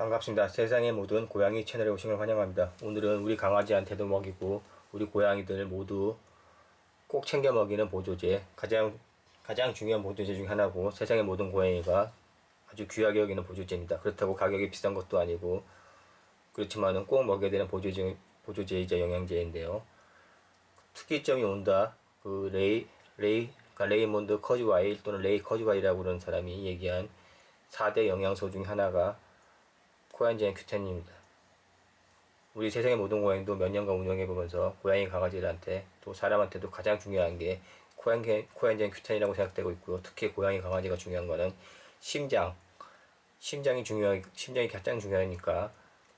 반갑습니다. 세상의 모든 고양이 채널에 오신 걸 환영합니다. 오늘은 우리 강아지한테도 먹이고 우리 고양이들 모두 꼭 챙겨 먹이는 보조제 가장 가장 중요한 보조제 중 하나고 세상의 모든 고양이가 아주 귀하게 여기는 보조제입니다. 그렇다고 가격이 비싼 것도 아니고 그렇지만은 꼭 먹여야 되는 보조제 보조제이자 영양제인데요. 특이점이 온다. 그 레이 레이 그러니까 레이몬드 커즈와일 또는 레이 커즈와일이라고 그러는 사람이 얘기한 4대 영양소 중 하나가 코엔자인 큐텐입니다. 우리 세상의 모든 고양이도 몇 년간 운영해 보면서 고양이 강아지들한테 또 사람한테도 가장 중요한 게 코엔자인, 코엔자인 큐텐이라고 생각되고 있고요. 특히 고양이 강아지가 중요한 거는 심장. 심장이 중요하 심장이 가장 중요하니까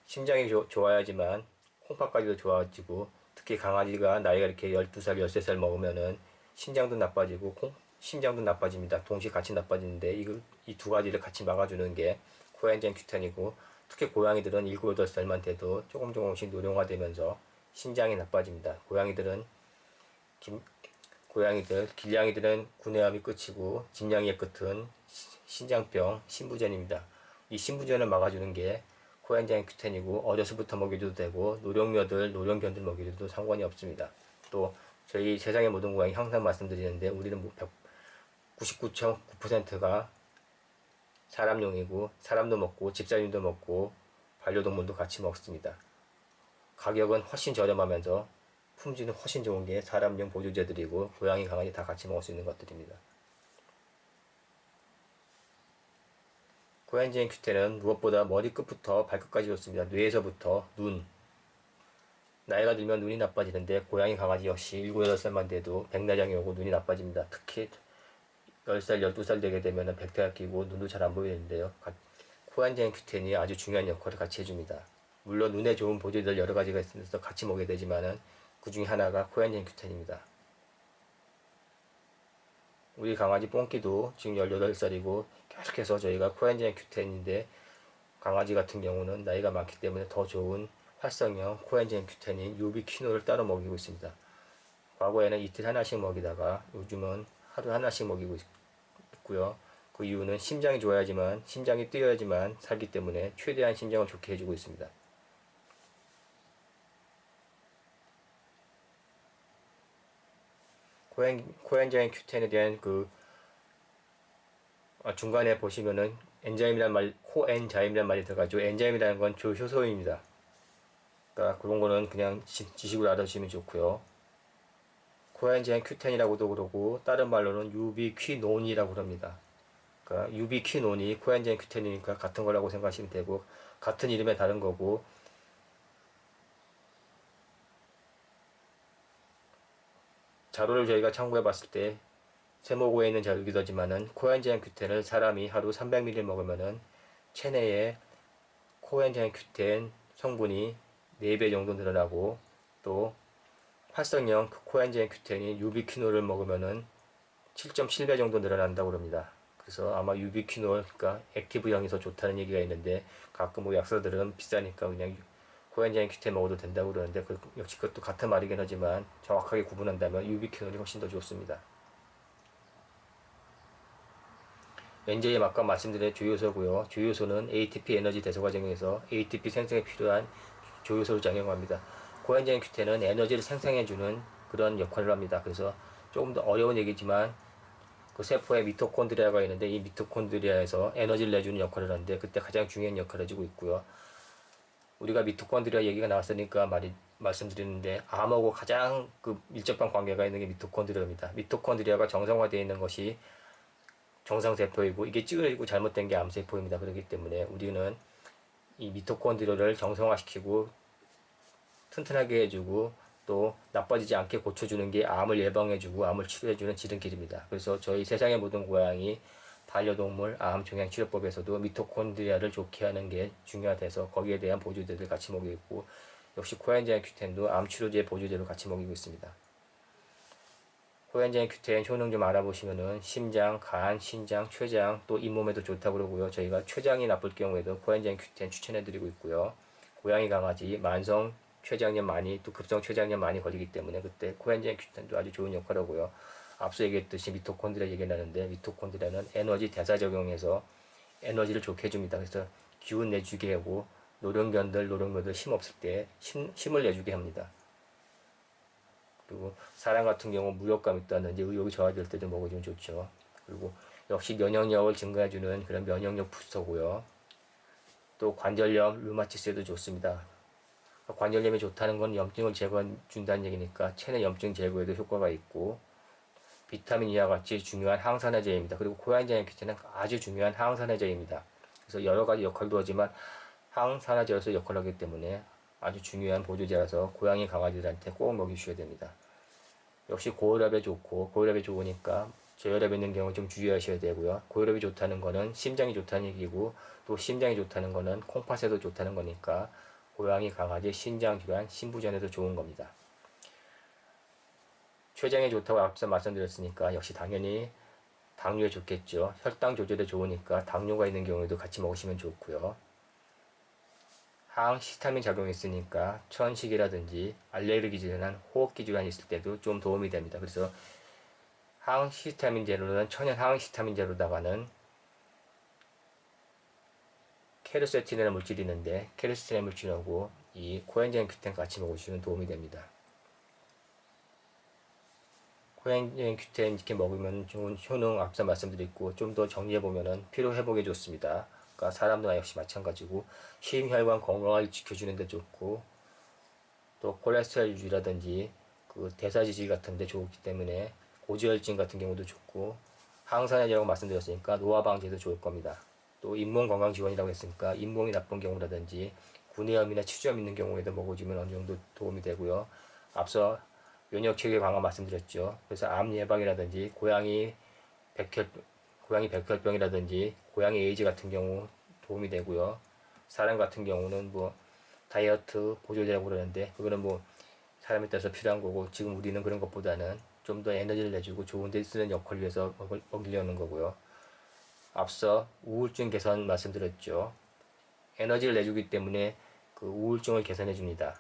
심장이 조, 좋아야지만 콩팥까지도 좋아지고 특히 강아지가 나이가 이렇게 12살, 13살 먹으면은 신장도 나빠지고 콩, 심장도 나빠집니다. 동시에 같이 나빠지는데 이 두 가지를 같이 막아주는 게 코엔자인 큐텐이고 특히 고양이들은 7, 8살만 돼도 조금 조금씩 노령화되면서 신장이 나빠집니다. 고양이들은 김, 고양이들, 길냥이들은 구내암이 끝이고 진냥이의 끝은 시- 신장병, 신부전입니다. 이 신부전을 막아주는 게 코엔자인 큐텐이고 어려서부터 먹여줘도 되고 노령묘들, 노령견들 먹여줘도 상관이 없습니다. 또 저희 세상의 모든 고양이 항상 말씀드리는데 우리는 뭐 99.9%가 사람용이고 사람도 먹고 집사님도 먹고 반려동물도 같이 먹습니다. 가격은 훨씬 저렴하면서 품질은 훨씬 좋은 게 사람용 보조제들이고 고양이 강아지 다 같이 먹을 수 있는 것들입니다. 코엔제인 큐테는 무엇보다 머리끝부터 발끝까지 좋습니다. 뇌에서부터 눈. 나이가 들면 눈이 나빠지는데 고양이 강아지 역시 7, 8살만 돼도 백내장이 오고 눈이 나빠집니다. 특히 10살, 12살 되게 되면 백태가 끼고 눈도 잘 안 보이는데요. 코안제인 큐텐이 아주 중요한 역할을 같이 해줍니다. 물론 눈에 좋은 보조제들 여러 가지가 있어서 같이 먹게 되지만은 그 중에 하나가 코안제인 큐텐입니다. 우리 강아지 뽕끼도 지금 18살이고 계속해서 저희가 코엔자인 큐텐인데 강아지 같은 경우는 나이가 많기 때문에 더 좋은 활성형 코엔자인 큐텐인 유비퀴노를 따로 먹이고 있습니다. 과거에는 이틀 하나씩 먹이다가 요즘은 하루 하나씩 먹이고 있- 있고요. 그 이유는 심장이 좋아야지만 심장이 뛰어야지만 살기 때문에 최대한 심장을 좋게 해주고 있습니다. 코엔, 코엔자인 큐텐에 대한 그 아, 중간에 보시면은 엔자임이란 말, 코엔자임이란 말이 들어가죠. 엔자임이라는 건 조효소입니다. 그러니까 그런 거는 그냥 지, 지식으로 알아두시면 좋고요. 코엔자인 큐텐이라고도 그러고 다른 말로는 유비퀴논이라고 그럽니다. 그러니까 유비퀴논이 코엔자인 큐텐이니까 같은 거라고 생각하시면 되고 같은 이름에 다른 거고 자료를 저희가 참고해 봤을 때 세모고에 있는 자료이기도 하지만은 코엔자인 큐텐을 사람이 하루 300ml 먹으면은 체내에 코엔자인 큐텐 성분이 4배 정도 늘어나고 또 활성형 그 코엔자인 큐텐이 유비퀴놀을 먹으면은 7.7배 정도 늘어난다고 합니다. 그래서 아마 유비퀴놀, 그러니까 액티브형이 더 좋다는 얘기가 있는데 가끔 뭐 약사들은 비싸니까 그냥 코엔자인 큐텐 먹어도 된다고 그러는데 그 역시 그것도 같은 말이긴 하지만 정확하게 구분한다면 유비퀴놀이 훨씬 더 좋습니다. 엔제임 아까 말씀드린 조효소고요. 조효소는 ATP 에너지 대소 과정에서 ATP 생성에 필요한 조효소를 작용합니다. 코엔자인 큐텐은 에너지를 생성해주는 그런 역할을 합니다. 그래서 조금 더 어려운 얘기지만 그 세포에 미토콘드리아가 있는데 이 미토콘드리아에서 에너지를 내주는 역할을 하는데 그때 가장 중요한 역할을 해주고 있고요. 우리가 미토콘드리아 얘기가 나왔으니까 말이, 말씀드리는데 암하고 가장 그 밀접한 관계가 있는 게 미토콘드리아입니다. 미토콘드리아가 정상화되어 있는 것이 정상 세포이고 이게 찌그러지고 잘못된 게 암세포입니다. 그렇기 때문에 우리는 이 미토콘드리아를 정상화시키고 튼튼하게 해주고 또 나빠지지 않게 고쳐주는 게 암을 예방해주고 암을 치료해주는 지름길입니다. 그래서 저희 세상의 모든 고양이 반려동물 암 종양 치료법에서도 미토콘드리아를 좋게 하는 게 중요해서 거기에 대한 보조제들 같이 먹이고 있고 역시 코엔자인 큐텐도 암 치료제 보조제로 같이 먹이고 있습니다. 코엔자인 큐텐 효능 좀 알아보시면은 심장, 간, 신장, 췌장 또 잇몸에도 좋다고 그러고요. 저희가 췌장이 나쁠 경우에도 코엔자인 큐텐 추천해드리고 있고요. 고양이 강아지 만성 췌장염 많이 또 급성 췌장염 많이 걸리기 때문에 그때 코엔자인 큐텐도 아주 좋은 역할을 하고요. 앞서 얘기했듯이 미토콘드리아 얘기 나는데 미토콘드리아는 에너지 대사 적용해서 에너지를 좋게 해줍니다. 그래서 기운 내주게 하고 노령견들 노령묘들 힘 없을 때 힘, 힘을 내주게 합니다. 그리고 사람 같은 경우 무력감 있다든지 의욕이 저하될 때도 먹어주면 좋죠. 그리고 역시 면역력을 증가해주는 그런 면역력 부스터고요. 또 관절염, 류마티스에도 좋습니다. 관절염이 좋다는 건 염증을 제거해 준다는 얘기니까 체내 염증 제거에도 효과가 있고 비타민 E와 같이 중요한 항산화제입니다. 그리고 고양이장의 큐티는 아주 중요한 항산화제입니다. 그래서 여러 가지 역할도 하지만 항산화제로서 역할을 하기 때문에 아주 중요한 보조제라서 고양이 강아지들한테 꼭 먹이셔야 됩니다. 역시 고혈압에 좋고 고혈압에 좋으니까 저혈압 있는 경우 좀 주의하셔야 되고요. 고혈압이 좋다는 거는 심장이 좋다는 얘기고 또 심장이 좋다는 거는 콩팥에도 좋다는 거니까 고양이 강아지 신장 질환 신부전에도 좋은 겁니다. 췌장에 좋다고 앞서 말씀드렸으니까 역시 당연히 당뇨에 좋겠죠. 혈당 조절에 좋으니까 당뇨가 있는 경우에도 같이 먹으시면 좋고요. 항히스타민 작용이 있으니까 천식이라든지 알레르기 질환, 호흡기 질환이 있을 때도 좀 도움이 됩니다. 그래서 항히스타민 제로는 천연 항히스타민 제로다가는 케르세틴이라는 물질이 있는데 케르세틴 물질하고 이 코엔자임 큐텐 같이 먹으시면 도움이 됩니다. 코엔자임 큐텐 이렇게 먹으면 좋은 효능 앞서 말씀드렸고 좀 더 정리해 보면은 피로 회복에 좋습니다. 그러니까 사람도 역시 마찬가지고 심혈관 건강을 지켜주는 데 좋고 또 콜레스테롤 유지라든지 그 대사지질 같은 데 좋기 때문에 고지혈증 같은 경우도 좋고 항산화제라고 말씀드렸으니까 노화 방지에도 좋을 겁니다. 또 잇몸 건강 지원이라고 했으니까 잇몸이 나쁜 경우라든지 구내염이나 치주염 있는 경우에도 먹어주면 어느 정도 도움이 되고요. 앞서 면역 체계 강화 말씀드렸죠. 그래서 암 예방이라든지 고양이 백혈 고양이 백혈병이라든지 고양이 에이즈 같은 경우 도움이 되고요. 사람 같은 경우는 뭐 다이어트 보조제라고 그러는데 그거는 뭐 사람에 따라서 필요한 거고 지금 우리는 그런 것보다는 좀 더 에너지를 내주고 좋은 데 쓰는 역할을 위해서 먹을, 먹이려는 거고요. 앞서 우울증 개선 말씀드렸죠. 에너지를 내주기 때문에 그 우울증을 개선해 줍니다.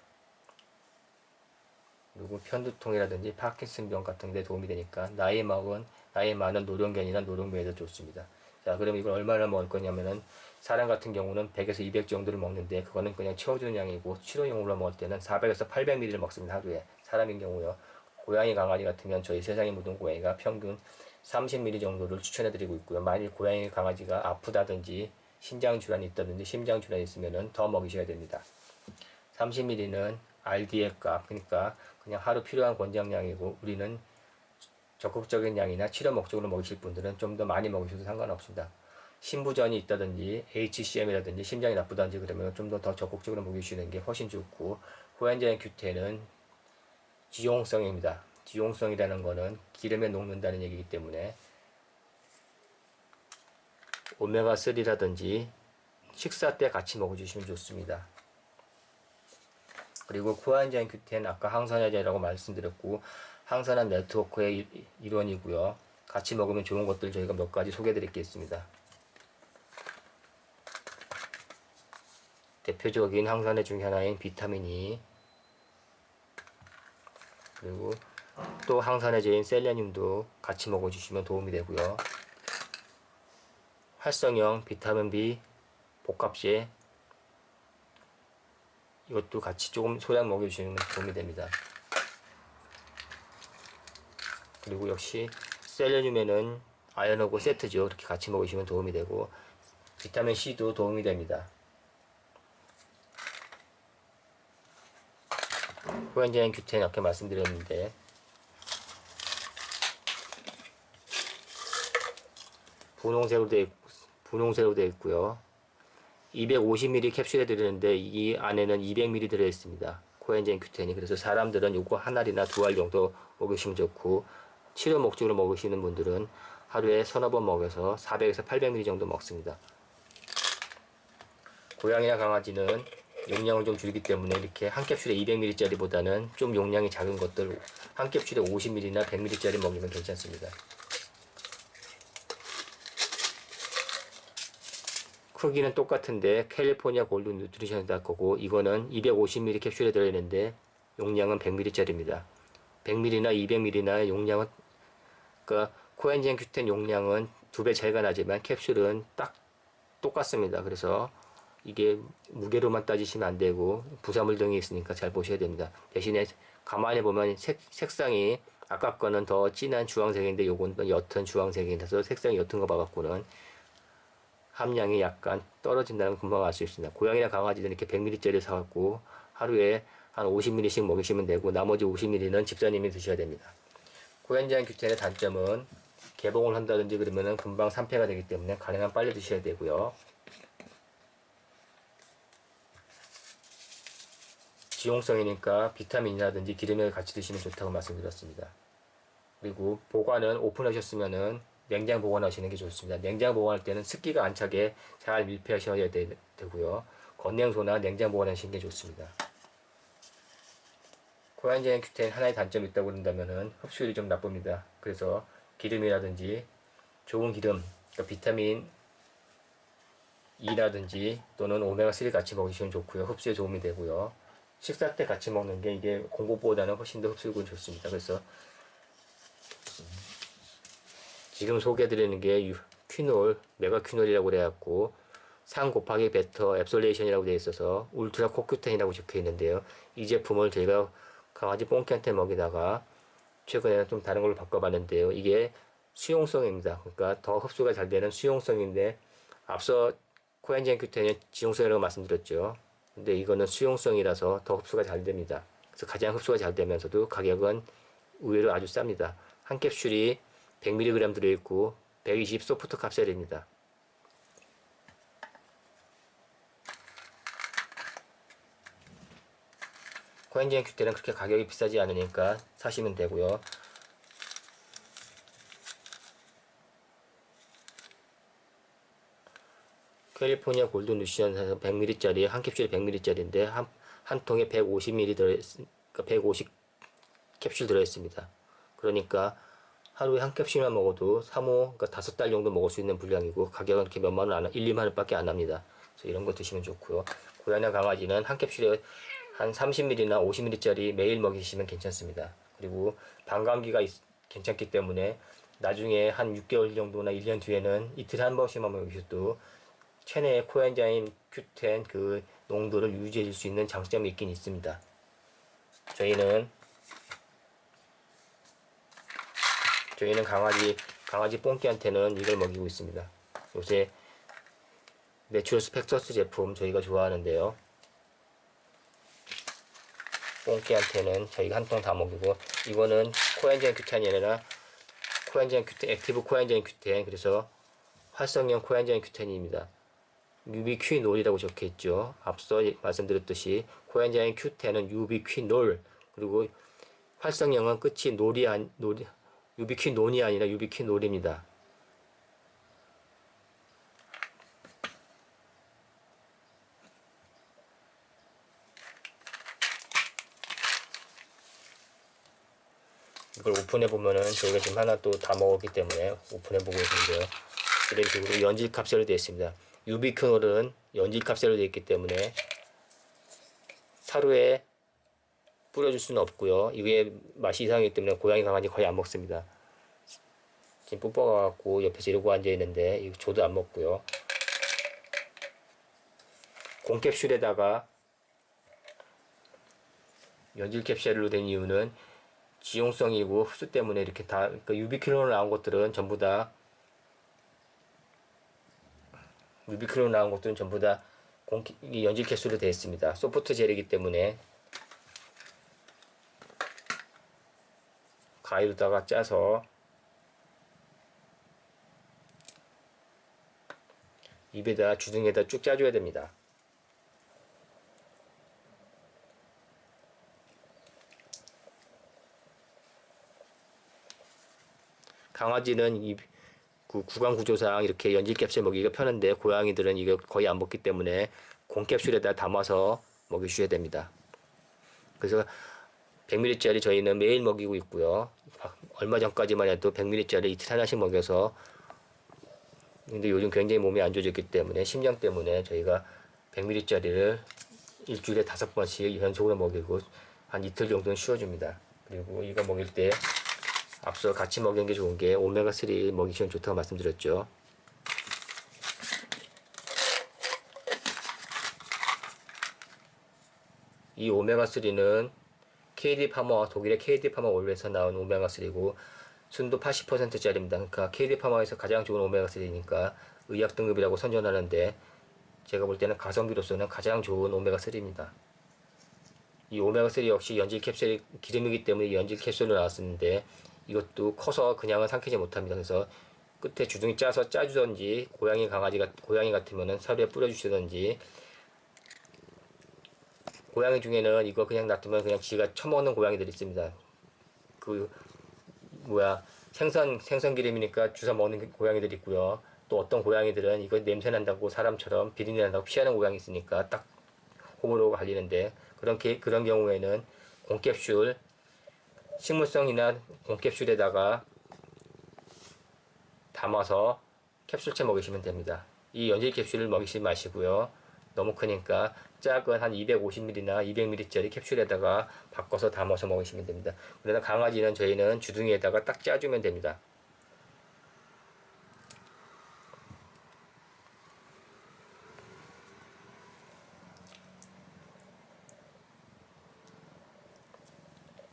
그리고 편두통이라든지 파킨슨병 같은 데 도움이 되니까 나이 먹은 나이 많은 노령견이나 노령묘에도 좋습니다. 자, 그럼 이걸 얼마나 먹을 거냐면은 사람 같은 경우는 100에서 200 정도를 먹는데 그거는 그냥 채워주는 양이고 치료용으로 먹을 때는 400에서 800ml를 먹습니다. 하루에. 사람인 경우요. 고양이 강아지 같으면 저희 세상에 묻은 고양이가 평균 30ml 정도를 추천해드리고 있고요. 만일 고양이 강아지가 아프다든지 신장 질환이 있다든지 심장 질환이 있으면은 더 먹이셔야 됩니다. 30ml는 RD의 값, 그러니까 그냥 하루 필요한 권장량이고 우리는 적극적인 양이나 치료 목적으로 먹이실 분들은 좀 더 많이 먹으셔도 상관없습니다. 신부전이 있다든지 HCM이라든지 심장이 나쁘다든지 그러면 좀 더 더 적극적으로 먹이시는 게 훨씬 좋고 호연자인 규태는 지용성입니다. 지용성이라는 거는 기름에 녹는다는 얘기이기 때문에 오메가3라든지 식사 때 같이 먹어주시면 좋습니다. 그리고 코안자인 큐텐 아까 항산화제라고 말씀드렸고 항산화 네트워크의 일- 일원이고요. 같이 먹으면 좋은 것들 저희가 몇 가지 소개해 드리겠습니다. 대표적인 항산화 중 하나인 비타민 E 그리고 또 항산화제인 셀레늄도 같이 먹어주시면 도움이 되고요. 활성형 비타민 B 복합제 이것도 같이 조금 소량 먹여주시면 도움이 됩니다. 그리고 역시 셀레늄에는 아연하고 세트죠. 이렇게 같이 먹으시면 도움이 되고 비타민 C도 도움이 됩니다. 코엔자인 규텐 이렇게 말씀드렸는데 분홍색으로 되어 있, 분홍색으로 되어 있고요. 250ml 캡슐에 들어있는데 이 안에는 200ml 들어 있습니다. 코엔자인 규텐이 그래서 사람들은 요거 한 알이나 두 알 정도 먹으시면 좋고 치료 목적으로 먹으시는 분들은 하루에 서너 번 먹여서 400에서 800ml 정도 먹습니다. 고양이나 강아지는 용량을 좀 줄이기 때문에 이렇게 한 캡슐에 200ml짜리보다는 좀 용량이 작은 것들 한 캡슐에 50ml나 100ml짜리 먹이면 괜찮습니다. 크기는 똑같은데 캘리포니아 골드 누트리션이다 거고 이거는 250ml 캡슐에 들어있는데 용량은 100ml짜리입니다. 100ml나 200ml나 용량은 그러니까 코엔젠 큐텐 용량은 두 배 차이가 나지만 캡슐은 딱 똑같습니다. 그래서 이게 무게로만 따지시면 안 되고 부사물 등이 있으니까 잘 보셔야 됩니다. 대신에 가만히 보면 색, 색상이 아까 거는 더 진한 주황색인데 요건 또 옅은 주황색이라서 색상이 옅은 거 봐갖고는 함량이 약간 떨어진다는 걸 금방 알 수 있습니다. 고양이나 강아지들 이렇게 100ml짜리 사갖고 하루에 한 50ml씩 먹이시면 되고 나머지 50ml는 집사님이 드셔야 됩니다. 코엔자인 규텐의 단점은 개봉을 한다든지 그러면은 금방 산패가 되기 때문에 가능한 빨리 드셔야 되고요. 지용성이니까 비타민이라든지 기름을 같이 드시면 좋다고 말씀드렸습니다. 그리고 보관은 오픈하셨으면은 냉장 보관하시는 게 좋습니다. 냉장 보관할 때는 습기가 안 차게 잘 밀폐하셔야 되, 되고요. 건냉소나 냉장 보관하시는 게 좋습니다. 코안제인 큐텐 하나의 단점이 있다고 그런다면은 흡수율이 좀 나쁩니다. 그래서 기름이라든지 좋은 기름, 그러니까 비타민 E라든지 또는 오메가3 같이 먹으시면 좋고요. 흡수에 도움이 되고요. 식사 때 같이 먹는 게 이게 공복보다는 훨씬 더 흡수율이 좋습니다. 그래서 지금 소개해드리는 게 유- 퀴놀, 메가퀴놀이라고 그래갖고 상 곱하기 베터 앱솔레이션이라고 되어 있어서 울트라 코큐텐이라고 적혀 있는데요. 이 제품을 저희가 강아지 뽕키한테 먹이다가 최근에는 좀 다른 걸로 바꿔봤는데요. 이게 수용성입니다. 그러니까 더 흡수가 잘 되는 수용성인데 앞서 코엔젠 큐텐의 지용성이라고 말씀드렸죠. 근데 이거는 수용성이라서 더 흡수가 잘 됩니다. 그래서 가장 흡수가 잘 되면서도 가격은 의외로 아주 쌉니다. 한 캡슐이 100mg 들어있고 120 소프트 캅셀입니다. 코엔젠 큐텐은 그렇게 가격이 비싸지 않으니까 사시면 되고요. 캘리포니아 골든 루시안에서 100ml짜리 한 캡슐이 100ml짜리인데 한, 한 통에 150ml 들어 그러니까 150 캡슐 들어 있습니다. 그러니까 하루에 한 캡슐만 먹어도 3호 그러니까 다섯 달 정도 먹을 수 있는 분량이고 가격은 이렇게 몇만 원, 안, 1, 2만 원밖에 안 합니다. 그래서 이런 거 드시면 좋고요. 고양이나 강아지는 한 캡슐에 한 30ml나 50ml짜리 매일 먹이시면 괜찮습니다. 그리고 방광기가 있- 괜찮기 때문에 나중에 한 6개월 정도나 1년 뒤에는 이틀에 한 번씩만 먹이셔도 체내의 코엔자임 Q10 그 농도를 유지해 줄 수 있는 장점이 있긴 있습니다. 저희는 저희는 강아지 강아지 뽕끼한테는 이걸 먹이고 있습니다. 요새 내추럴 스펙터스 제품 저희가 좋아하는데요. 뽕끼한테는 저희가 한 통 다 먹이고 이거는 코엔자임 큐텐이 아니라 코엔자임 큐텐 액티브 코엔자임 큐텐 그래서 활성형 코엔자임 큐텐입니다. 유비퀴놀이라고 적혀 있죠. 앞서 말씀드렸듯이 코엔자임 Q10은 유비퀴놀 그리고 활성형은 끝이 놀이 안 놀이 유비퀴논이 아니라 유비퀴놀입니다. 이걸 오픈해 보면은 저희가 지금 하나 또 다 먹었기 때문에 오픈해 보고 있는데요. 이런 식으로 연질 캡슐로 되어 있습니다. 유비퀴놀은 연질 캡슐로 되어 있기 때문에 사료에 뿌려줄 수는 없고요. 이게 맛이 이상하기 때문에 고양이 강아지 거의 안 먹습니다. 지금 갖고 옆에서 이러고 앉아 있는데 이거 저도 안 먹고요. 공캡슐에다가 연질 캡슐로 된 이유는 지용성이고 흡수 때문에 이렇게 다 그러니까 유비퀴놀 나온 것들은 전부 다 유비퀴놀 나온 것들은 전부 다 공, 이 연질 캡슐로 되어 있습니다. 소프트 젤이기 때문에 가위로다가 짜서 입에다 주둥이에다 쭉 짜줘야 됩니다. 강아지는 이 그 구강 구조상 이렇게 연질 캡슐 먹이기가 편한데 고양이들은 이거 거의 안 먹기 때문에 공 캡슐에다 담아서 먹이셔야 됩니다. 그래서 100ml짜리 저희는 매일 먹이고 있고요. 얼마 전까지만 해도 100ml짜리 이틀 하나씩 먹여서 근데 요즘 굉장히 몸이 안 좋아졌기 때문에 심장 때문에 저희가 100ml짜리를 일주일에 다섯 번씩 연속으로 먹이고 한 이틀 정도는 쉬어줍니다. 그리고 이거 먹일 때 앞서 같이 먹이는 게 좋은 게 오메가3 먹이시면 좋다고 말씀드렸죠. 이 오메가3는 KD 파머, 독일의 KD 파머 올에서 나온 오메가3고 순도 80%짜리입니다. 그러니까 KD 파머에서 가장 좋은 오메가3니까 의약 등급이라고 선전하는데 제가 볼 때는 가성비로서는 가장 좋은 오메가3입니다. 이 오메가3 역시 연질 캡슐이 기름이기 때문에 연질 캡슐로 나왔었는데 이것도 커서 그냥은 삼키지 못합니다. 그래서 끝에 주둥이 짜서 짜주던지 고양이 강아지가 고양이 같으면은 사료에 뿌려주시던지 고양이 중에는 이거 그냥 놔두면 그냥 지가 처먹는 고양이들이 있습니다. 그 뭐야 생선 생선 기름이니까 주워 먹는 고양이들이 있고요. 또 어떤 고양이들은 이거 냄새 난다고 사람처럼 비린내 난다고 피하는 고양이 있으니까 딱 호불호 가 갈리는데 그런 게, 그런 경우에는 공캡슐 식물성이나 공캡슐에다가 담아서 캡슐째 먹이시면 됩니다. 이 연질 캡슐을 먹이지 마시고요. 너무 크니까 작은 한 250ml나 200ml짜리 캡슐에다가 바꿔서 담아서 먹이시면 됩니다. 그러나 강아지는 저희는 주둥이에다가 딱 짜주면 됩니다.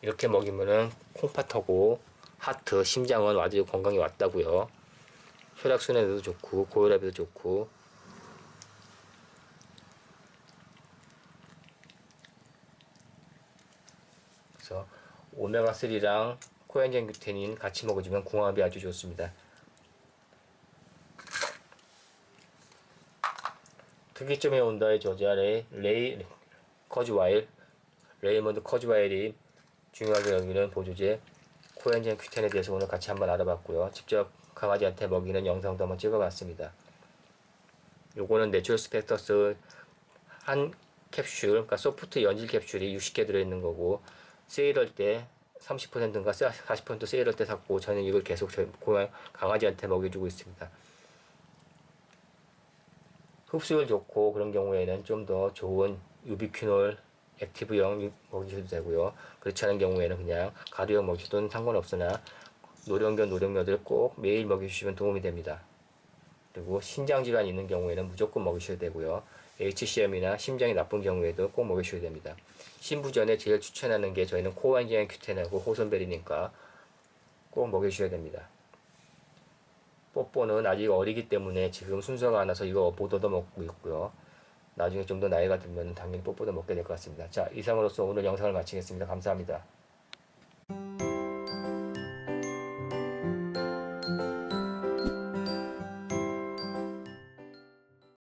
이렇게 먹이면은 콩팥하고 하트, 심장은 아주 건강에 왔다고요. 혈액순환에도 좋고 고혈압에도 좋고 그래서 오메가 3랑 코엔젠 규테닌 같이 먹어주면 궁합이 아주 좋습니다. 특이점에 온다의 저자 레이, 레이 커즈와일 레이먼드 커즈와일이 중요하게 여기는 보조제 코엔젠 큐텐에 대해서 오늘 같이 한번 알아봤고요. 직접 강아지한테 먹이는 영상도 한번 찍어봤습니다. 요거는 내추럴 스펙터스 한 캡슐, 그러니까 소프트 연질 캡슐이 60개 들어있는 거고 세일할 때 30%인가 40% 세일할 때 샀고 저는 이걸 계속 저희 고양 강아지한테 먹여주고 있습니다. 흡수율 좋고 그런 경우에는 좀 더 좋은 유비퀴놀 액티브형 먹이셔도 되고요. 그렇지 않은 경우에는 그냥 가루형 먹이셔도 상관없으나 노령견 노령녀들 꼭 매일 먹여주시면 도움이 됩니다. 그리고 신장 질환 있는 경우에는 무조건 먹이셔야 되고요. HCM이나 심장이 나쁜 경우에도 꼭 먹이셔야 됩니다. 신부 전에 제일 추천하는 게 저희는 코안지안 큐텐하고 호선베리니까 꼭 먹여주셔야 됩니다. 뽀뽀는 아직 어리기 때문에 지금 순서가 안 나서 이거 못 얻어 먹고 있고요. 나중에 좀 더 나이가 들면 당연히 뽀뽀도 먹게 될 것 같습니다. 자, 이상으로서 오늘 영상을 마치겠습니다. 감사합니다.